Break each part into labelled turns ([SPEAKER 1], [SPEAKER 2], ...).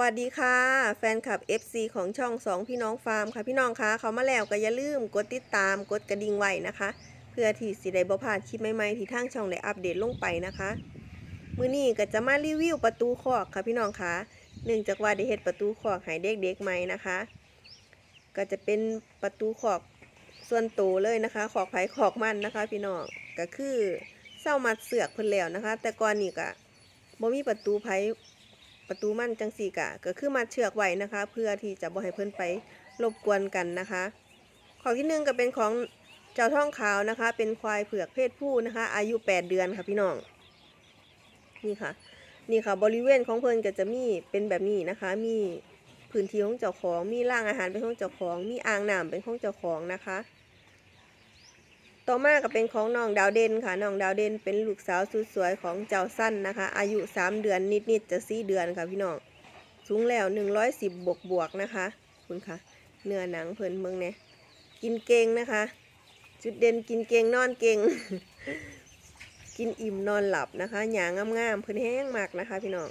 [SPEAKER 1] วัสดีค่ะ แฟนคลับ FC ของช่องสองพี่น้องฟาร์มค่ะพี่น้องคะเขามาแล้วก็อย่าลืมกดติดตามกดกระดิ่งไว้นะคะ เพื่อที่สิได้บ่พลาดคลิปใหม่ๆที่ทางช่องได้อัปเดตลงไปนะคะ มื้อนี้ก็จะมารีวิวประตูคอกค่ะพี่น้องคะเนื่องจากว่าได้เฮ็ดประตูคอกให้เด็กๆใหม่นะคะ ก็จะเป็นประตูคอกส่วนโตวเลยนะคะคอกไผ่คอกมันนะคะ พี่น้องก็คือเศร้ามัดเสือกเพิ่นแล้วนะคะ แต่ก่อนนี่ก็บ่มีประตูไผ่ ประตูมั่นจังสีกะก็คือมัดเชือกไว้นะคะ เพื่อที่จะบ่ให้เพิ่อนไปรบกวนกันนะคะ ของที่หนึ่งก็เป็นของเจ้าท่องขาวนะคะ เป็นควายเผือกเพศผู้นะคะ อายุ 8 เดือนค่ะพี่น้องนี่ค่ะ นี่ค่ะบริเวณของเพิ่นก็จะมีเป็นแบบนี้นะคะ มีพื้นที่ของเจ้าของ มีร่างอาหารเป็นของเจ้าของ มีอ่างน้ำเป็นของเจ้าของนะคะ ต่อมาก็เป็นของน้องดาวเด่นค่ะน้องดาวเด่นเป็นลูกสาวสุดสวยของเจ้าสั้นนะคะ อายุ 3 เดือนนิดๆจะ4เดือนค่ะพี่น้องสูงแล้ว 110 บวกบวกนะคะ คุณค่ะเนื้อหนังเพิ่นเมืองเนี่ยกินเก่งนะคะ จุดเด่นกินเก่งนอนเก่ง กินอิ่มนอนหลับนะคะหยางงามๆเพิ่นแห้งมากนะคะ พี่น้อง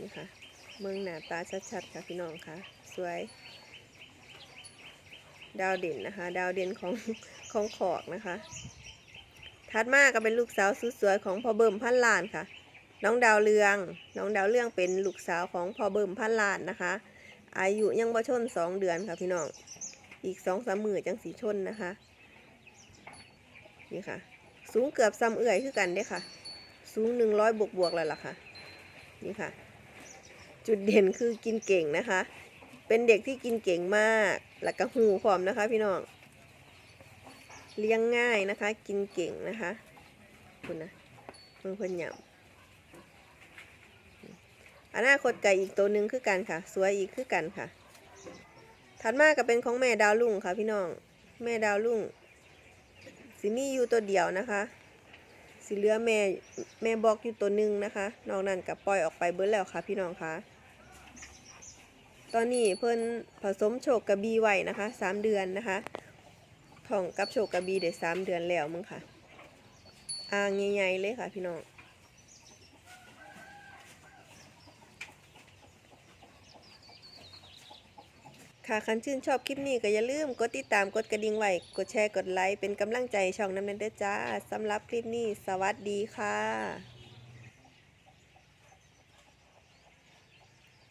[SPEAKER 1] นี่ค่ะเมืองหน้าตาชัดๆค่ะพี่น้องค่ะ สวย ดาวเด่นนะคะ ดาวเด่นของของขอกนะคะ ถัดมาก็เป็นลูกสาวสุดสวยของพ่อเบิ่มพันล้านค่ะ น้องดาวเรือง น้องดาวเรืองเป็นลูกสาวของพ่อเบิ่มพันล้านนะคะ อายุยังบ่ชนสองเดือนค่ะพี่น้อง อีกสองสามมือจังสีชนนะคะ นี่ค่ะ สูงเกือบซ้ำเอื่อยคือกันเด้ค่ะ สูงหนึ่งร้อยบวกบวกๆแล้วล่ะค่ะ นี่ค่ะ จุดเด่นคือกินเก่งนะคะ เป็นเด็กที่กินเก่งมากแล้วก็หูพร้อมนะคะ พี่น้อง เลี้ยงง่ายนะคะ กินเก่งนะคะคุณนะมือเพิ่นหยำอนาคตไก่อีกตัวหนึ่งคือกันค่ะ สวยอีกคือกันค่ะ ถัดมาก็เป็นของแม่ดาวลุ่งค่ะ พี่น้อง แม่ดาวลุ่งสิมีอยู่ตัวเดียวนะคะสิเหลือแม่แม่บอกอยู่ตัวหนึ่งนะคะ นอกนั้นกับปล่อยออกไปเบิดแล้วค่ะ พี่น้องคะ ตอนนี้เพิ่นผสมโชคกระบีไว้นะคะสามเดือนนะคะท้องกับโชคกระบีได้สามเดือนแล้วมึงค่ะอ่างใหญ่ๆเลยค่ะพี่น้องค่ะคันชื่นชอบคลิปนี้ก็อย่าลืมกดติดตามกดกระดิ่งไว้กดแชร์กดไลค์เป็นกำลังใจช่องน้ำเนเด้อจ้าสำหรับคลิปนี้ สวัสดีค่ะ